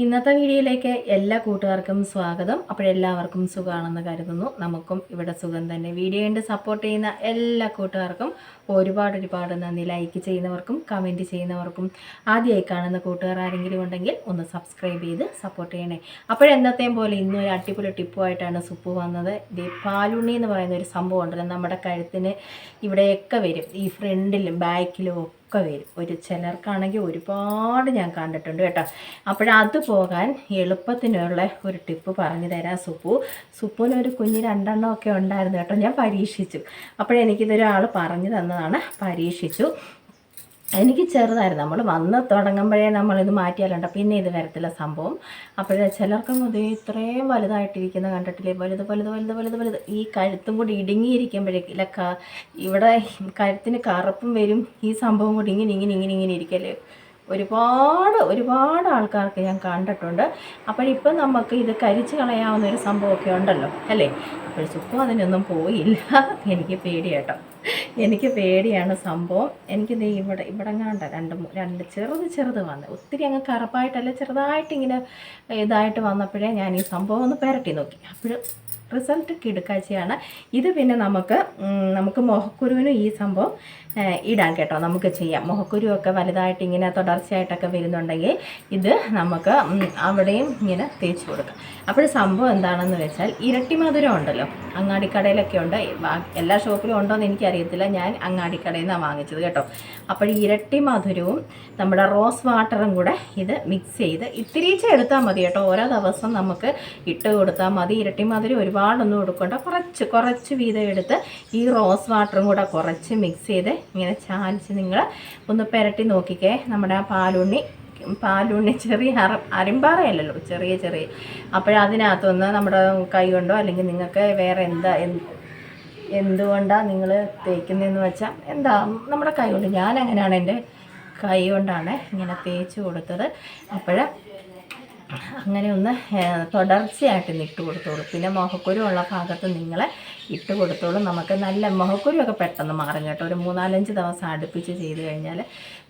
ഇന്നത്തെ വീഡിയോയിലേക്ക് എല്ലാ കൂട്ടുകാർക്കും സ്വാഗതം. അപ്പോഴെല്ലാവർക്കും സുഖമാണെന്ന് കരുതുന്നു. നമുക്കും ഇവിടെ സുഖം തന്നെ. വീഡിയോ കണ്ട് സപ്പോർട്ട് ചെയ്യുന്ന എല്ലാ കൂട്ടുകാർക്കും ഒരുപാട് ഒരുപാട് നന്ദി. ലൈക്ക് ചെയ്യുന്നവർക്കും കമന്റ് ചെയ്യുന്നവർക്കും ആദ്യമായി കാണുന്ന കൂട്ടുകാർ ആരെങ്കിലും ഉണ്ടെങ്കിൽ ഒന്ന് സബ്സ്ക്രൈബ് ചെയ്ത് സപ്പോർട്ട് ചെയ്യണേ. അപ്പോഴെന്നത്തെയും പോലെ ഇന്നും ഒരു അടിപൊളി ടിപ്പുമായിട്ടാണ് സുപ്പ് വന്നത്. ഇത് പാലുണ്ണി എന്ന് പറയുന്ന ഒരു സംഭവം ഉണ്ടല്ലോ. നമ്മുടെ കഴുത്തിന് ഇവിടെയൊക്കെ വരും. ഈ ഫ്രണ്ടിലും ബാക്കിലും ഒക്കെ വരും. ഒരു ചിലർക്കാണെങ്കിൽ ഒരുപാട് ഞാൻ കണ്ടിട്ടുണ്ട് കേട്ടോ. അപ്പോഴത് പോകാൻ എളുപ്പത്തിനുള്ള ഒരു ടിപ്പ് പറഞ്ഞു തരാം സുപ്പു. സുപ്പുവിനൊരു കുഞ്ഞ് രണ്ടെണ്ണമൊക്കെ ഉണ്ടായിരുന്നു കേട്ടോ. ഞാൻ പരീക്ഷിച്ചു. അപ്പോഴെനിക്കിതൊരാൾ പറഞ്ഞു തന്നതാണ്. പരീക്ഷിച്ചു. എനിക്ക് ചെറുതായിരുന്നു. നമ്മൾ വന്ന് തുടങ്ങുമ്പോഴേ നമ്മളിത് മാറ്റിയാലുണ്ട്. പിന്നെ ഇത് വരത്തില്ല സംഭവം. അപ്പോഴേ ചിലർക്കും ഇത് ഇത്രയും വലുതായിട്ടിരിക്കുന്ന കണ്ടിട്ടില്ലേ? വലുത് വലുത് വലുത് വലുത് വലുത്. ഈ കഴുത്തും കൂടി ഇടുങ്ങിയിരിക്കുമ്പോഴേക്കില്ല ക ഇവിടെ കഴുത്തിന് കറുപ്പും വരും. ഈ സംഭവം കൂടി ഇങ്ങനെ ഇങ്ങനെ ഇങ്ങനെ ഇങ്ങനെ ഇരിക്കല്ലേ? ഒരുപാട് ഒരുപാട് ആൾക്കാർക്ക് ഞാൻ കണ്ടിട്ടുണ്ട്. അപ്പോഴിപ്പം നമുക്ക് ഇത് കരിച്ച് കളയാവുന്ന ഒരു സംഭവമൊക്കെ ഉണ്ടല്ലോ അല്ലേ? അപ്പോൾ സുഖം അതിനൊന്നും പോയില്ല. എനിക്ക് പേടിയാട്ടോ. എനിക്ക് പേടിയാണ് സംഭവം. എനിക്ക് നീ ഇവിടെ ഇവിടെ കണ്ട രണ്ട് രണ്ട് ചെറുത് ചെറുത് വന്ന് ഒത്തിരി അങ്ങ് കറുപ്പായിട്ടല്ല ചെറുതായിട്ട് ഇങ്ങനെ ഇതായിട്ട് വന്നപ്പോഴേ ഞാൻ ഈ സംഭവം ഒന്ന് പുരട്ടി നോക്കി. അപ്പോൾ റിസൾട്ട് കിടുക്കാഴ്ചയാണ്. ഇത് പിന്നെ നമുക്ക് നമുക്ക് മുഖക്കുരുവിനും ഈ സംഭവം ഇടാൻ ഇടാം കേട്ടോ. നമുക്ക് ചെയ്യാം. മുഖക്കുരുവൊക്കെ വലുതായിട്ട് ഇങ്ങനെ തുടർച്ചയായിട്ടൊക്കെ വരുന്നുണ്ടെങ്കിൽ ഇത് നമുക്ക് അവിടെയും ഇങ്ങനെ തേച്ച് കൊടുക്കാം. അപ്പോൾ സംഭവം എന്താണെന്ന് വെച്ചാൽ ഇരട്ടി മധുരം ഉണ്ടല്ലോ. അങ്ങാടിക്കടയിലൊക്കെ ഉണ്ട്. എല്ലാ ഷോപ്പിലും ഉണ്ടോ എന്ന് എനിക്കറിയത്തില്ല. ഞാൻ അങ്ങാടിക്കടയിൽ നിന്നാണ് വാങ്ങിച്ചത് കേട്ടോ. അപ്പോൾ ഇരട്ടി മധുരവും നമ്മുടെ റോസ് വാട്ടറും കൂടെ ഇത് മിക്സ് ചെയ്ത് ഇത്തിരീച്ച എടുത്താൽ മതി കേട്ടോ. ഓരോ ദിവസം നമുക്ക് ഇട്ട് കൊടുത്താൽ മതി. ഇരട്ടി മധുരം ഒരുപാടൊന്നും കൊടുക്കണ്ട കുറച്ച് കുറച്ച് വീതം എടുത്ത് ഈ റോസ് വാട്ടറും കൂടെ കുറച്ച് മിക്സ് ചെയ്ത് ഇങ്ങനെ ചാലിച്ച് നിങ്ങൾ ഒന്ന് പുരട്ടി നോക്കിക്കേ. നമ്മുടെ ആ പാലുണ്ണി പാലുണ്ണി ചെറിയ അറ അരിമ്പാറയല്ലല്ലോ ചെറിയ ചെറിയ. അപ്പോഴതിനകത്തൊന്ന് നമ്മുടെ കൈ കൊണ്ടോ അല്ലെങ്കിൽ നിങ്ങൾക്ക് വേറെ എന്താ എന്ത് എന്തുകൊണ്ടാണ് നിങ്ങൾ തേക്കുന്നതെന്ന് വെച്ചാൽ എന്താ നമ്മുടെ കൈ കൊണ്ട്. ഞാൻ അങ്ങനെയാണ് എന്റെ കൈ കൊണ്ടാണ് ഇങ്ങനെ തേച്ച് കൊടുത്തത്. അപ്പോൾ അങ്ങനെ ഒന്ന് തുടർച്ചയായിട്ട് ഇട്ട് കൊടുത്തോളൂ പിന്നെ മുഖക്കുരു ഉള്ള ഭാഗത്ത് നിങ്ങൾ ഇട്ട് കൊടുത്തോളൂ നമുക്ക് നല്ല മുഖക്കുരുവൊക്കെ പെട്ടെന്ന് മാറും കേട്ടോ. ഒരു മൂന്നാലഞ്ച് ദിവസം അടുപ്പിച്ച് ചെയ്ത് കഴിഞ്ഞാൽ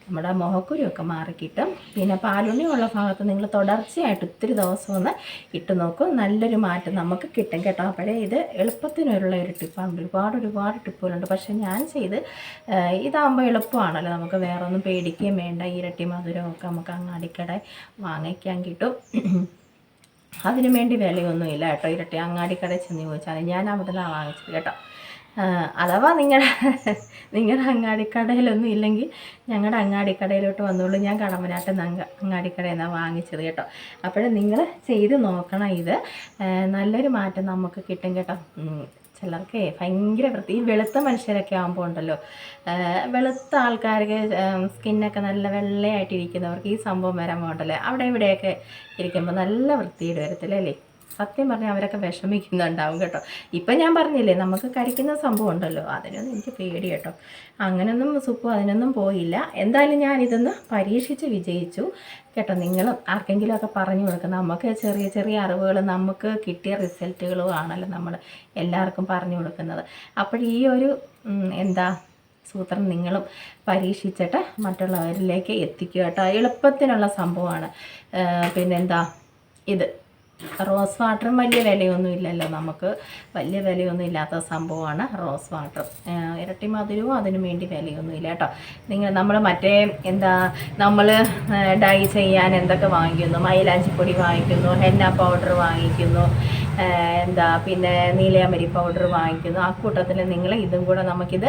നമ്മുടെ മുഖക്കുരുവൊക്കെ മാറിക്കിട്ടും. പിന്നെ പാലുണ്ണി ഉള്ള ഭാഗത്ത് നിങ്ങൾ തുടർച്ചയായിട്ട് ഒത്തിരി ദിവസം ഒന്ന് ഇട്ട് നോക്കും. നല്ലൊരു മാറ്റം നമുക്ക് കിട്ടും കേട്ടോ. അപ്പോഴേ ഇത് എളുപ്പത്തിനുള്ള ഒരു ടിപ്പാണ്. ഒരുപാട് ഒരുപാട് ടിപ്പുകളുണ്ട്. പക്ഷേ ഞാൻ ചെയ്ത് ഇതാകുമ്പോൾ എളുപ്പമാണല്ലോ. നമുക്ക് വേറെ ഒന്നും പേടിക്കുകയും വേണ്ട. ഇരട്ടി മധുരമൊക്കെ നമുക്ക് അങ്ങാടിക്കട വാങ്ങിക്കാൻ കിട്ടും. അതിനു വേണ്ടി വിലയൊന്നുമില്ല കേട്ടോ. ഇരട്ടി അങ്ങാടിക്കടയിൽ ചെന്ന് ചോദിച്ചാൽ ഞാൻ അവിടെ നിന്നാണ് വാങ്ങിച്ചത് കേട്ടോ. അഥവാ നിങ്ങളുടെ നിങ്ങളുടെ അങ്ങാടിക്കടയിലൊന്നും ഇല്ലെങ്കിൽ ഞങ്ങളുടെ അങ്ങാടിക്കടയിലോട്ട് വന്നോളൂ. ഞാൻ കടമ്പനാട്ട് അങ്ങ അങ്ങാടിക്കടയിൽ നിന്നാണ് വാങ്ങിച്ചത് കേട്ടോ. അപ്പോൾ നിങ്ങൾ ചെയ്ത് നോക്കണം ഇത്. നല്ലൊരു മാറ്റം നമുക്ക് കിട്ടും കേട്ടോ. ചിലർക്കേ ഭയങ്കര വൃത്തി ഈ വെളുത്ത മനുഷ്യരൊക്കെ ആകുമ്പോൾ ഉണ്ടല്ലോ. വെളുത്ത ആൾക്കാർക്ക് സ്കിന്നൊക്കെ നല്ല വെള്ളയായിട്ടിരിക്കുന്നവർക്ക് ഈ സംഭവം വരാൻ പോകണ്ടല്ലേ അവിടെ ഇവിടെയൊക്കെ ഇരിക്കുമ്പോൾ നല്ല വൃത്തിയുടെ വരത്തില്ലേ സത്യം പറഞ്ഞാൽ അവരൊക്കെ വിഷമിക്കുന്നുണ്ടാവും കേട്ടോ. ഇപ്പം ഞാൻ പറഞ്ഞില്ലേ നമുക്ക് കരിക്കുന്ന സംഭവം ഉണ്ടല്ലോ അതിനൊന്നും എനിക്ക് പേടി കേട്ടോ. അങ്ങനെയൊന്നും സുപ്പു അതിനൊന്നും പോയില്ല. എന്തായാലും ഞാൻ ഇതൊന്ന് പരീക്ഷിച്ച് വിജയിച്ചു. കേട്ടോ നിങ്ങളും ആർക്കെങ്കിലുമൊക്കെ പറഞ്ഞു കൊടുക്കുക നമുക്ക് ചെറിയ ചെറിയ അറിവുകൾ നമുക്ക് കിട്ടിയ റിസൾട്ടുകളും ആണല്ലോ നമ്മൾ എല്ലാവർക്കും പറഞ്ഞു കൊടുക്കുന്നത്. അപ്പോൾ ഈ ഒരു എന്താ സൂത്രം നിങ്ങളും പരീക്ഷിച്ചിട്ട് മറ്റുള്ളവരിലേക്ക് എത്തിക്കുക കേട്ടോ. എളുപ്പത്തിനുള്ള സംഭവമാണ്. പിന്നെന്താ ഇത്. റോസ് വാട്ടറും വലിയ വിലയൊന്നും ഇല്ലല്ലോ നമുക്ക്. വലിയ വിലയൊന്നും ഇല്ലാത്ത സംഭവമാണ് റോസ് വാട്ടർ. ഇരട്ടി മധുരവും അതിനു വേണ്ടി വിലയൊന്നും ഇല്ല കേട്ടോ. നിങ്ങൾ നമ്മൾ മറ്റേ എന്താ നമ്മൾ ഡൈ ചെയ്യാൻ എന്തൊക്കെ വാങ്ങിക്കുന്നു? മൈലാഞ്ചിപ്പൊടി വാങ്ങിക്കുന്നു ഹെന്ന പൗഡർ വാങ്ങിക്കുന്നു എന്താ പിന്നെ നീലയമരി പൗഡർ വാങ്ങിക്കുന്നു. ആ കൂട്ടത്തിൽ നിങ്ങൾ ഇതും കൂടെ നമുക്കിത്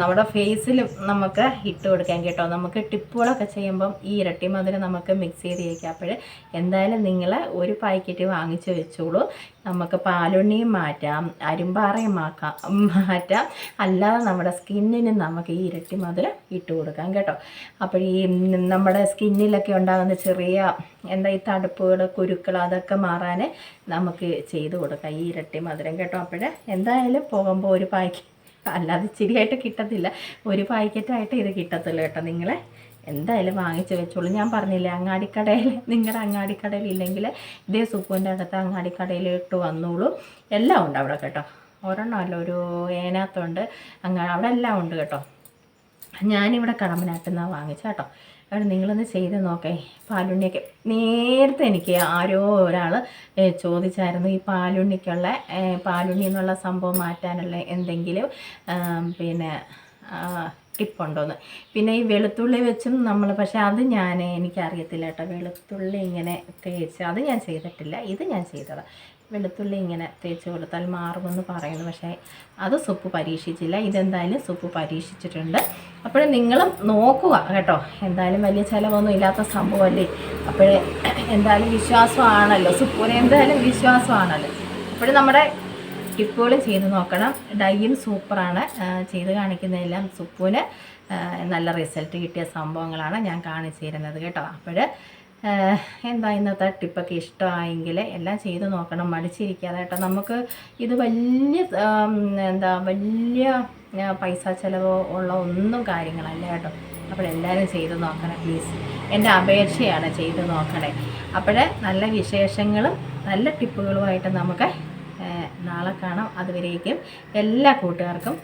നമ്മുടെ ഫേസിൽ നമുക്ക് ഇട്ട് കൊടുക്കാൻ കേട്ടോ. നമുക്ക് ടിപ്പുകളൊക്കെ ചെയ്യുമ്പം ഈ ഇരട്ടി മധുരം നമുക്ക് മിക്സ് ചെയ്ത് കഴിക്കാം അപ്പോൾ എന്തായാലും നിങ്ങൾ ഒരു പാക്കറ്റ് വാങ്ങിച്ച് വെച്ചോളൂ. നമുക്ക് പാലുണ്ണിയും മാറ്റാം അരുമ്പാറയും മാക്കാം മാറ്റാം. അല്ലാതെ നമ്മുടെ സ്കിന്നിന് നമുക്ക് ഈ ഇരട്ടി മധുരം ഇട്ട് കൊടുക്കാം കേട്ടോ. അപ്പോൾ ഈ നമ്മുടെ സ്കിന്നിലൊക്കെ ഉണ്ടാകുന്ന ചെറിയ എന്താ ഈ തടുപ്പുകൾ കുരുക്കൾ അതൊക്കെ മാറാൻ നമുക്ക് ചെയ്ത് കൊടുക്കാം. ഈ ഇരട്ടി മധുരം കേട്ടോ. അപ്പോഴേ എന്തായാലും പോകുമ്പോൾ ഒരു പായ്ക്ക് അല്ലാതെ ഇച്ചിരിയായിട്ട് കിട്ടത്തില്ല. ഒരു പാക്കറ്റായിട്ട് ഇത് കിട്ടത്തുള്ളൂ കേട്ടോ നിങ്ങളെ. എന്തായാലും വാങ്ങിച്ച് വെച്ചോളൂ. ഞാൻ പറഞ്ഞില്ലേ അങ്ങാടിക്കടയിൽ നിങ്ങളുടെ അങ്ങാടിക്കടയിൽ ഇല്ലെങ്കിൽ ഇതേ സൂപ്പിന്റെ അടുത്ത് അങ്ങാടിക്കടയിലിട്ട് വന്നോളൂ. എല്ലാം ഉണ്ട് അവിടെ കേട്ടോ. ഒരെണ്ണമല്ല ഒരു ഏനാത്തുണ്ട്. അങ്ങ അവിടെ എല്ലാം ഉണ്ട് കേട്ടോ. ഞാനിവിടെ കടമ്പനാട്ടിൽ നിന്നാണ് വാങ്ങിച്ചത് കേട്ടോ. അവിടെ നിങ്ങളൊന്ന് ചെയ്ത് നോക്കേ. പാലുണ്ണിയൊക്കെ നേരത്തെ എനിക്ക് ആരോ ഒരാൾ ചോദിച്ചായിരുന്നു ഈ പാലുണ്ണിക്കുള്ള പാലുണ്ണി എന്നുള്ള സംഭവം മാറ്റാനുള്ള എന്തെങ്കിലും പിന്നെ ടിപ്പുണ്ടോന്ന്. പിന്നെ ഈ വെളുത്തുള്ളി വെച്ചും നമ്മൾ പക്ഷേ അത് ഞാൻ എനിക്കറിയത്തില്ല കേട്ടോ. വെളുത്തുള്ളി ഇങ്ങനെ തേച്ച് അത് ഞാൻ ചെയ്തിട്ടില്ല. ഇത് ഞാൻ ചെയ്തതാണ് വെളുത്തുള്ളി ഇങ്ങനെ തേച്ച് കൊടുത്താൽ മാറുമെന്ന് പറയുന്നു. പക്ഷേ അത് സുപ്പ് പരീക്ഷിച്ചില്ല. ഇതെന്തായാലും സുപ്പ് പരീക്ഷിച്ചിട്ടുണ്ട്. അപ്പോഴും നിങ്ങളും നോക്കുക കേട്ടോ. എന്തായാലും വലിയ ചിലവൊന്നും ഇല്ലാത്ത സംഭവമല്ലേ? അപ്പോഴേ എന്തായാലും വിശ്വാസമാണല്ലോ. സുപ്പൂന് എന്തായാലും വിശ്വാസമാണല്ലോ. അപ്പോഴും നമ്മുടെ ടിപ്പുകൾ ചെയ്ത് നോക്കണം. ഡൈയും സൂപ്പറാണ്. ചെയ്ത് കാണിക്കുന്നതെല്ലാം സുപ്പൂന് നല്ല റിസൾട്ട് കിട്ടിയ സംഭവങ്ങളാണ് ഞാൻ കാണിച്ചു തരുന്നത് കേട്ടോ. അപ്പോൾ എന്താ ഇന്നത്തെ ടിപ്പൊക്കെ ഇഷ്ടമായെങ്കിൽ എല്ലാം ചെയ്ത് നോക്കണം മടിച്ചിരിക്കാതെ കേട്ടോ. നമുക്ക് ഇത് വലിയ എന്താ വലിയ പൈസ ചിലവോ ഉള്ള ഒന്നും കാര്യങ്ങളല്ല കേട്ടോ. അപ്പോൾ എല്ലാവരും ചെയ്ത് നോക്കണേ പ്ലീസ് എന്റെ അപേക്ഷയാണ് ചെയ്ത് നോക്കണേ. അപ്പോൾ നല്ല വിശേഷങ്ങളും നല്ല ടിപ്പുകളുമായിട്ട് നമുക്ക് നാളെ കാണാം. അതുവരേക്കും എല്ലാ കൂട്ടുകാർക്കും